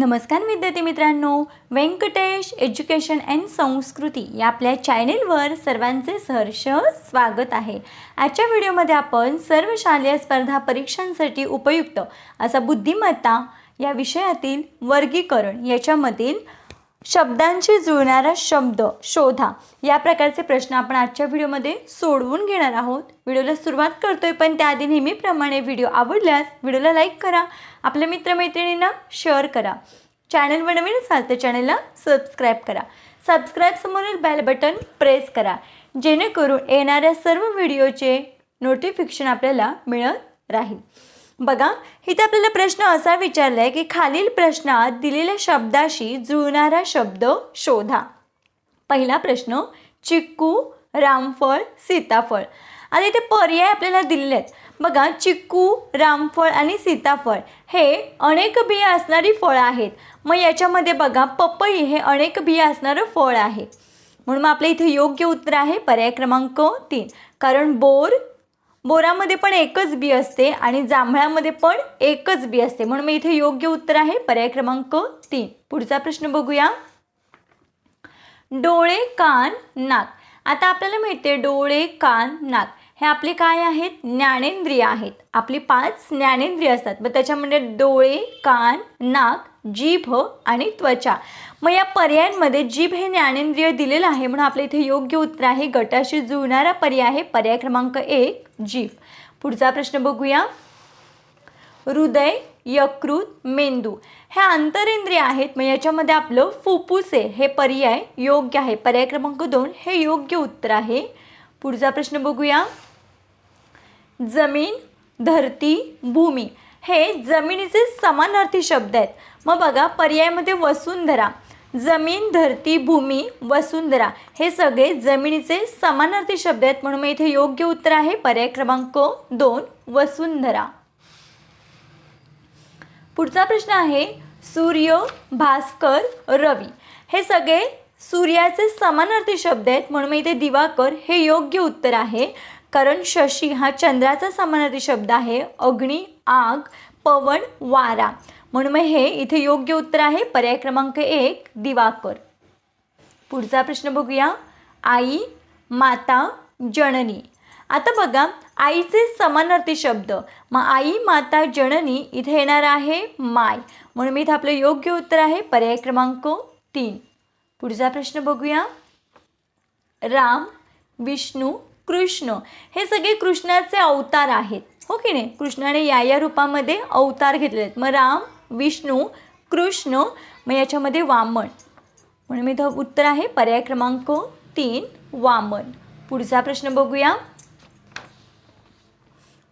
नमस्कार विद्यार्थी मित्रांनो. व्यंकटेश एज्युकेशन अँड संस्कृती या आपल्या चॅनेलवर सर्वांचे सहर्ष स्वागत आहे. आजच्या व्हिडिओमध्ये आपण सर्व शालेय स्पर्धा परीक्षांसाठी उपयुक्त असा बुद्धिमत्ता या विषयातील वर्गीकरण याच्यामधील शब्दांशी जुळणारा शब्द शोधा. या प्रकारचे प्रश्न आपण आजच्या व्हिडिओमध्ये सोडवून घेणार आहोत. व्हिडिओला सुरुवात करतोय पण त्याआधी नेहमीप्रमाणे व्हिडिओ आवडल्यास व्हिडिओला लाईक करा. आपल्या मित्रमैत्रिणींना शेअर करा. चॅनलवर नवीन असाल तर चॅनलला सबस्क्राईब करा. सबस्क्राईब समोरील बेल बटन प्रेस करा. जेणेकरून येणाऱ्या सर्व व्हिडिओचे नोटिफिकेशन आपल्याला मिळत राहील. बघा इथे आपल्याला प्रश्न असा विचारला आहे की खालील प्रश्नात दिलेल्या शब्दाशी जुळणारा शब्द शोधा. पहिला प्रश्न चिक्कू रामफळ सीताफळ. आता इथे पर्याय आपल्याला दिलेले आहेत बघा चिक्कू रामफळ आणि सीताफळ हे अनेक बिया असणारी फळं आहेत. मग याच्यामध्ये बघा पपई हे अनेक बिया असणारं फळ आहे. म्हणून मग आपल्या इथे योग्य उत्तर आहे पर्याय क्रमांक तीन. कारण बोर बोरामध्ये पण एकच बी असते आणि जांभळामध्ये पण एकच बी असते. म्हणून मग इथे योग्य उत्तर आहे. पर्याय क्रमांक तीन. पुढचा प्रश्न बघूया. डोळे कान नाक. आता आपल्याला माहिती आहे डोळे कान नाक. हे आपले काय आहेत? ज्ञानेंद्रिय आहेत. आपली पाच ज्ञानेंद्रिय असतात. मग त्याच्यामध्ये डोळे कान नाक जीभ आणि त्वचा. मग या पर्यायांमध्ये जीभ हे ज्ञानेंद्रिय दिलेलं आहे म्हणून आपल्या इथे योग्य उत्तर आहे. गटाशी जुळणारा पर्याय आहे पर्याय क्रमांक एक जीभ. पुढचा प्रश्न बघूया. हृदय यकृत मेंदू हे आंतरेंद्रिय आहेत. मग याच्यामध्ये आपलं फुफ्फुसे हे पर्याय योग्य आहे. पर्याय क्रमांक दोन हे योग्य उत्तर आहे. पुढचा प्रश्न बघूया. जमीन धरती भूमी हे जमिनीचे समानार्थी शब्द आहेत. मग बघा पर्यायामध्ये वसुंधरा. जमीन धरती भूमी वसुंधरा हे सगळे जमिनीचे समानार्थी शब्द आहेत. म्हणून मग इथे योग्य उत्तर आहे. पर्याय क्रमांक दोन वसुंधरा पुढचा प्रश्न आहे सूर्य भास्कर रवी हे सगळे सूर्याचे समानार्थी शब्द आहेत. म्हणून मग इथे दिवाकर हे योग्य उत्तर आहे. कारण शशी हा चंद्राचा समानार्थी शब्द आहे. अग्नी आग पवन वारा. म्हणून मग हे इथे योग्य उत्तर आहे. पर्याय क्रमांक एक दिवाकर. पुढचा प्रश्न बघूया. आई माता जननी. आता बघा आईचे समानार्थी शब्द. मग आई माता जननी इथे येणार आहे माय. म्हणून मी इथे आपलं योग्य उत्तर आहे. पर्याय क्रमांक तीन. पुढचा प्रश्न बघूया. राम विष्णू कृष्ण. हे सगळे कृष्णाचे अवतार आहेत. हो की नाही? कृष्णाने या या रूपामध्ये अवतार घेतले आहेत. मग राम विष्णू कृष्ण मग याच्यामध्ये वामन. म्हणून मी इथं उत्तर आहे पर्याय क्रमांक तीन वामन. पुढचा प्रश्न बघूया.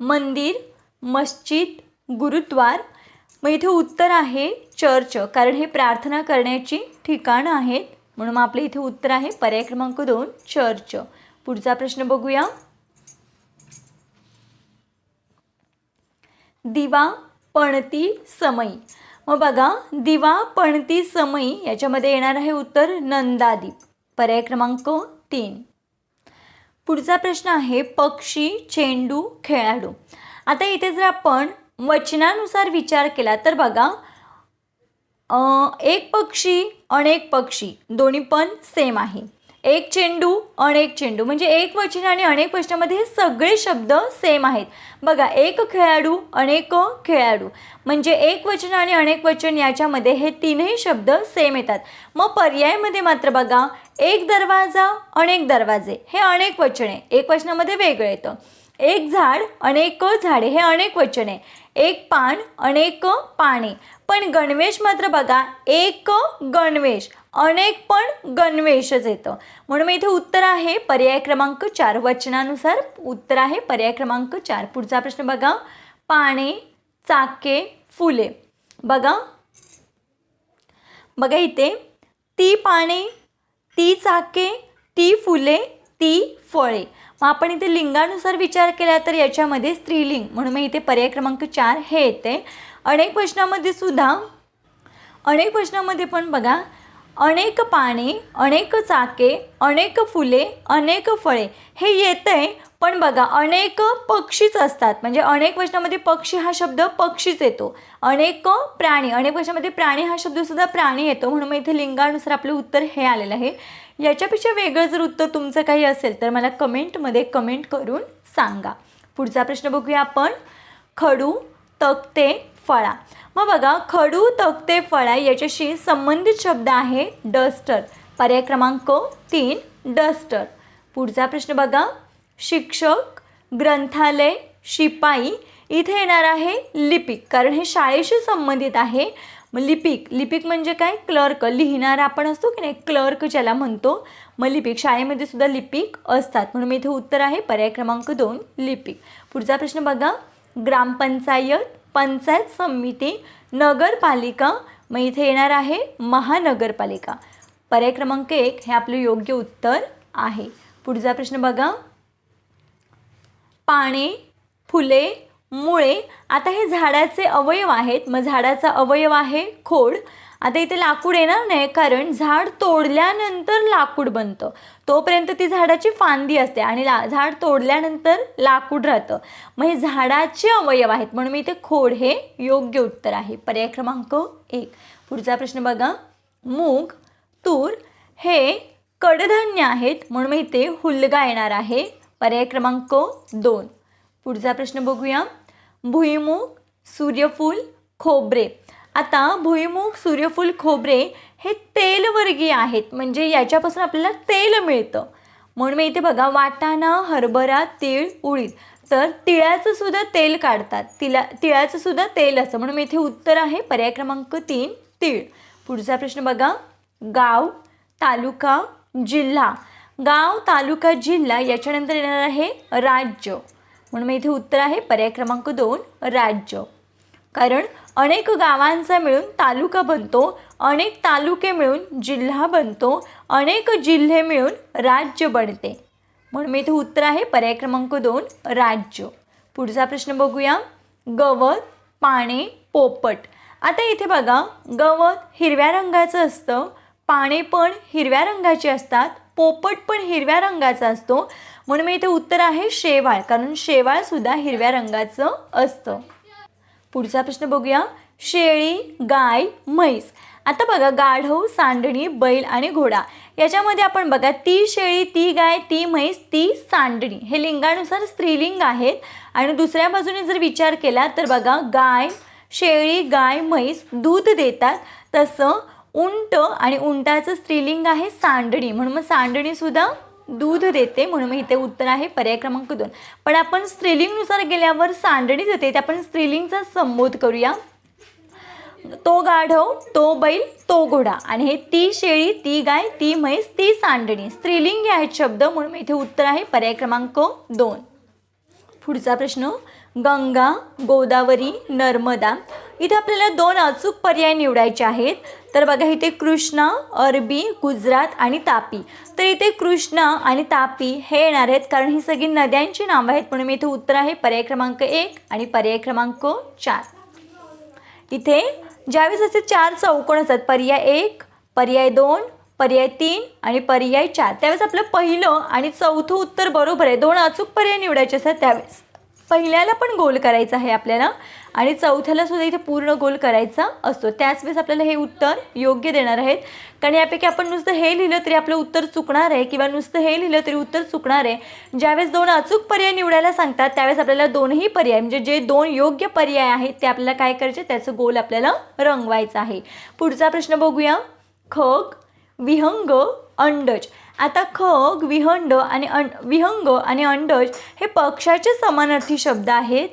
मंदिर मस्जिद गुरुद्वार. मग इथे उत्तर आहे चर्च. कारण हे प्रार्थना करण्याची ठिकाणं आहेत. म्हणून मग आपलं इथे उत्तर आहे पर्याय क्रमांक दोन चर्च. पुढचा प्रश्न बघूया. दिवा पणती समई. मग बघा दिवा पणती समई याच्यामध्ये येणार आहे उत्तर नंदादीप. पर्याय क्रमांक तीन. पुढचा प्रश्न आहे पक्षी चेंडू खेळाडू. आता इथे जर आपण वचनानुसार विचार केला तर बघा एक पक्षी अनेक पक्षी दोन्ही पण सेम आहे. एक चेंडू अनेक चेंडू. म्हणजे एक वचन आणि अनेक वचनामध्ये हे सगळे शब्द सेम आहेत. बघा एक खेळाडू अनेक खेळाडू. म्हणजे एक वचन आणि अनेक वचन याच्यामध्ये हे तीनही शब्द सेम येतात. मग पर्यायामध्ये मात्र बघा एक दरवाजा अनेक दरवाजे. हे अनेक वचन आहे. एक वचनामध्ये वेगळं येतं. एक झाड अनेक झाडे. हे अनेक वचन आहे. एक पान अनेक पाने. पण गणवेश मात्र बघा एक गणवेश. अनेक पण गणवेशच येतं म्हणून मग इथे उत्तर आहे पर्याय क्रमांक चार वचनानुसार. उत्तर आहे पर्याय क्रमांक चार. पुढचा प्रश्न बघा. पाने चाके फुले. बघा. बघा इथे. ती पाने ती चाके ती फुले ती फळे. मग आपण इथे लिंगानुसार विचार केला तर याच्यामध्ये स्त्रीलिंग. म्हणून मग इथे पर्याय क्रमांक चार हे येते. अनेक प्रश्नामध्ये सुद्धा अनेक प्रश्नामध्ये पण बघा अनेक पाने अनेक चाके अनेक फुले अनेक फळे हे येतं आहे पण बघा अनेक पक्षीच असतात. म्हणजे अनेक वचनामध्ये पक्षी हा शब्द पक्षीच येतो. अनेक प्राणी अनेक वचनामध्ये प्राणी हा शब्दसुद्धा प्राणी येतो. म्हणून मग इथे लिंगानुसार आपलं उत्तर हे आलेलं आहे. याच्यापेक्षा वेगळं जर उत्तर तुमचं काही असेल तर मला कमेंटमध्ये कमेंट करून सांगा. पुढचा प्रश्न बघूया आपण. खडू तक्ते फळा. मग बघा खडू तक्ते फळा याच्याशी संबंधित शब्द आहे डस्टर. पर्याय क्रमांक तीन डस्टर. पुढचा प्रश्न बघा. शिक्षक ग्रंथालय शिपाई इथे येणार आहे लिपिक. कारण हे शाळेशी संबंधित आहे. मग लिपिक लिपिक म्हणजे काय? क्लर्क. लिहिणारा आपण असतो की नाही? क्लर्क ज्याला म्हणतो. मग लिपिक शाळेमध्ये सुद्धा लिपिक असतात. म्हणून मी इथे उत्तर आहे. पर्याय क्रमांक दोन लिपिक. पुढचा प्रश्न बघा. ग्रामपंचायत पंचायत समिती नगरपालिका मग इथे येणार आहे महानगरपालिका. पर्याय क्रमांक एक हे आपलं योग्य उत्तर आहे. पुढचा प्रश्न बघा. पाने फुले मुळे. आता हे झाडाचे अवयव आहेत. मग झाडाचा अवयव आहे खोड. आता इथे लाकूड येणार नाही कारण झाड तोडल्यानंतर लाकूड बनतं. तोपर्यंत ती झाडाची फांदी असते आणि ला झाड तोडल्यानंतर लाकूड राहतं. मग हे झाडाचे अवयव आहेत म्हणून मी इथे खोड हे योग्य उत्तर आहे. पर्याय क्रमांक एक. पुढचा प्रश्न बघा. मूग तूर हे कडधान्य आहेत म्हणून मी इथे हुलगा येणार आहे. पर्याय क्रमांक दोन. पुढचा प्रश्न बघूया. भुईमूग सूर्यफूल खोबरे. आता भुईमूग सूर्यफूल खोबरे हे तेलवर्गीय आहेत. म्हणजे याच्यापासून आपल्याला तेल मिळतं. म्हणून मी इथे बघा वाटाणा हरभरा तीळ उडीद. तर तिळाचं सुद्धा तेल काढतात. तिला तिळाचं सुद्धा तेल असतं. म्हणून इथे उत्तर आहे पर्याय क्रमांक तीन तीळ. पुढचा प्रश्न बघा. गाव तालुका जिल्हा. गाव तालुका जिल्हा याच्यानंतर येणार आहे राज्य. म्हणून मग इथे उत्तर आहे पर्याय क्रमांक दोन राज्य. कारण अनेक गावांचा मिळून तालुका बनतो अनेक तालुके मिळून जिल्हा बनतो अनेक जिल्हे मिळून राज्य बनते. म्हणून मी इथे उत्तर आहे पर्याय क्रमांक दोन राज्य. पुढचा प्रश्न बघूया. गवत पाने पोपट. आता इथे बघा गवत हिरव्या रंगाचं असतं पाने पण हिरव्या रंगाची असतात पोपट पण हिरव्या रंगाचा असतो. म्हणून मी इथे उत्तर आहे शेवाळ. कारण शेवाळसुद्धा हिरव्या रंगाचं असतं. पुढचा प्रश्न बघूया. शेळी गाय म्हैस. आता बघा गाढव सांडणी बैल आणि घोडा. याच्यामध्ये आपण बघा ती शेळी ती गाय ती म्हैस ती सांडणी. हे लिंगानुसार स्त्रीलिंग आहेत. आणि दुसऱ्या बाजूने जर विचार केला तर बघा गाय शेळी गाय म्हैस दूध देतात. तसं उंट आणि उंटाचं स्त्रीलिंग आहे सांडणी. म्हणून मग सांडणीसुद्धा दूध देते म्हणून इथे उत्तर आहे पर्याय क्रमांक दोन. पण आपण स्त्रीलिंगनुसार गेल्यावर सांडणी देते. ते आपण स्त्रीलिंगचा संबोध करूया. तो गाढव तो बैल तो घोडा. आणि हे ती शेळी ती गाय ती म्हैस ती सांडणी. स्त्रीलिंग आहेत शब्द म्हणून इथे उत्तर आहे पर्याय क्रमांक दोन. पुढचा प्रश्न. गंगा गोदावरी नर्मदा. इथे आपल्याला दोन अचूक पर्याय निवडायचे आहेत. तर बघा इथे कृष्णा अरबी गुजरात आणि तापी. तर इथे कृष्णा आणि तापी हे येणार आहेत कारण ही सगळी नद्यांची नावं आहेत. म्हणून मी इथे उत्तर आहे. पर्याय क्रमांक एक आणि पर्याय क्रमांक चार. इथे ज्यावेळेस असे चार चौकोन असतात पर्याय एक पर्याय दोन पर्याय तीन आणि पर्याय चार. त्यावेळेस आपलं पहिलं आणि चौथं उत्तर बरोबर आहे. दोन अचूक पर्याय निवडायचे असतात त्यावेळेस. पहिल्याला पण गोल करायचा आहे आपल्याला आणि चौथ्याला सुद्धा इथे पूर्ण गोल करायचा असतो. त्याच वेळेस आपल्याला हे उत्तर योग्य देणार आहेत. कारण यापैकी आपण नुसतं हे लिहिलं तरी आपलं उत्तर चुकणार आहे किंवा नुसतं हे लिहिलं तरी उत्तर चुकणार आहे. ज्यावेळेस दोन अचूक पर्याय निवडायला सांगतात त्यावेळेस आपल्याला दोनही पर्याय म्हणजे जे दोन योग्य पर्याय आहेत ते आपल्याला काय करायचे त्याचं गोल आपल्याला रंगवायचं आहे. पुढचा प्रश्न बघूया. खग विहंग अंडज. आता खग विहंड आणि अं विहंग आणि अंडज हे पक्षाचे समानार्थी शब्द आहेत.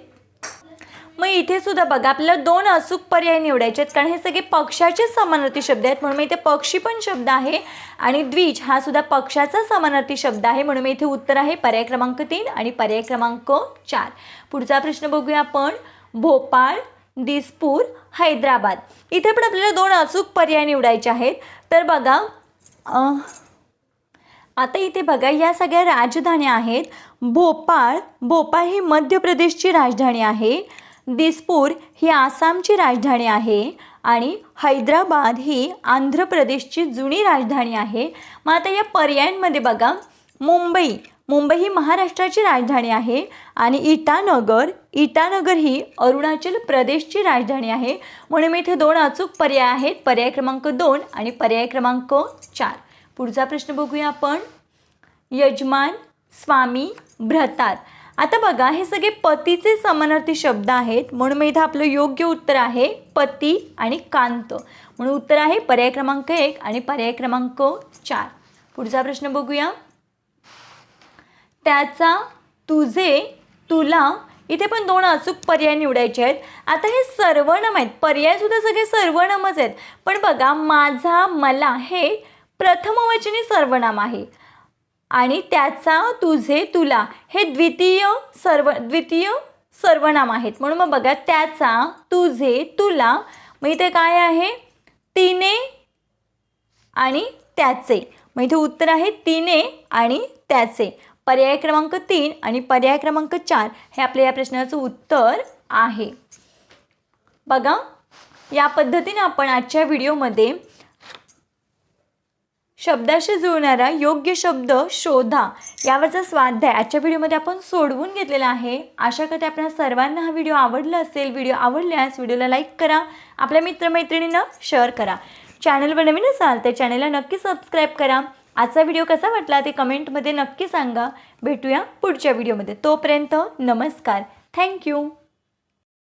मग इथे सुद्धा बघा आपल्याला दोन अचूक पर्याय निवडायचे आहेत. कारण हे सगळे पक्षाचे समानार्थी शब्द आहेत. म्हणून मी इथे पक्षी पण शब्द आहे आणि द्विज हा सुद्धा पक्षाचा समानार्थी शब्द आहे. म्हणून मी इथे उत्तर आहे पर्याय क्रमांक तीन आणि पर्याय क्रमांक चार. पुढचा प्रश्न बघूया आपण. भोपाळ दिसपूर हैदराबाद. इथे पण आपल्याला दोन अचूक पर्याय निवडायचे आहेत. तर बघा आता इथे बघा या सगळ्या राजधान्या आहेत. भोपाळ भोपाळ ही मध्य प्रदेशची राजधानी आहे. दिसपूर ही आसामची राजधानी आहे. आणि हैदराबाद ही आंध्र प्रदेशची जुनी राजधानी आहे. मग आता या पर्यायांमध्ये बघा मुंबई. मुंबई ही महाराष्ट्राची राजधानी आहे. आणि इटानगर इटानगर ही अरुणाचल प्रदेशची राजधानी आहे. म्हणून मी इथे दोन अचूक पर्याय आहेत. पर्याय क्रमांक दोन आणि पर्याय क्रमांक चार. पुढचा प्रश्न बघूया आपण. यजमान स्वामी भ्रतात आता बघा हे सगळे पतीचे समानार्थी शब्द आहेत. म्हणून मग इथं आपलं योग्य उत्तर आहे पती आणि कांत. म्हणून उत्तर आहे पर्याय क्रमांक एक आणि पर्याय क्रमांक चार. पुढचा प्रश्न बघूया. त्याचा तुझे तुला इथे पण दोन अचूक पर्याय निवडायचे आहेत. आता हे सर्वनाम आहेत. पर्यायसुद्धा सगळे सर्वनामच आहेत. पण बघा माझा मला हे प्रथमवचनी सर्वनाम आहे. आणि त्याचा तुझे तुला हे द्वितीय सर्व द्वितीय सर्वनाम आहेत. म्हणून मग बघा त्याचा तुझे तुला मग इथे काय आहे? तिने आणि त्याचे. मग इथे उत्तर आहे तिने आणि त्याचे. पर्याय क्रमांक तीन आणि पर्याय क्रमांक चार हे आपल्या या प्रश्नाचं उत्तर आहे. बघा या पद्धतीने आपण आजच्या व्हिडिओमध्ये शब्दाशी जुळणारा योग्य शब्द शोधा यावरचा स्वाध्याय आजच्या व्हिडिओमध्ये आपण सोडवून घेतलेला आहे. आशा करते आपल्या सर्वांना हा व्हिडिओ आवडला असेल. व्हिडिओ आवडल्यास व्हिडिओला लाईक करा आपल्या मित्रमैत्रिणींना शेअर करा. चॅनलवर नवीन असाल तर चॅनलला नक्की सबस्क्राईब करा. आजचा व्हिडिओ कसा वाटला ते कमेंटमध्ये नक्की सांगा. भेटूया पुढच्या व्हिडिओमध्ये. तोपर्यंत नमस्कार. थँक्यू.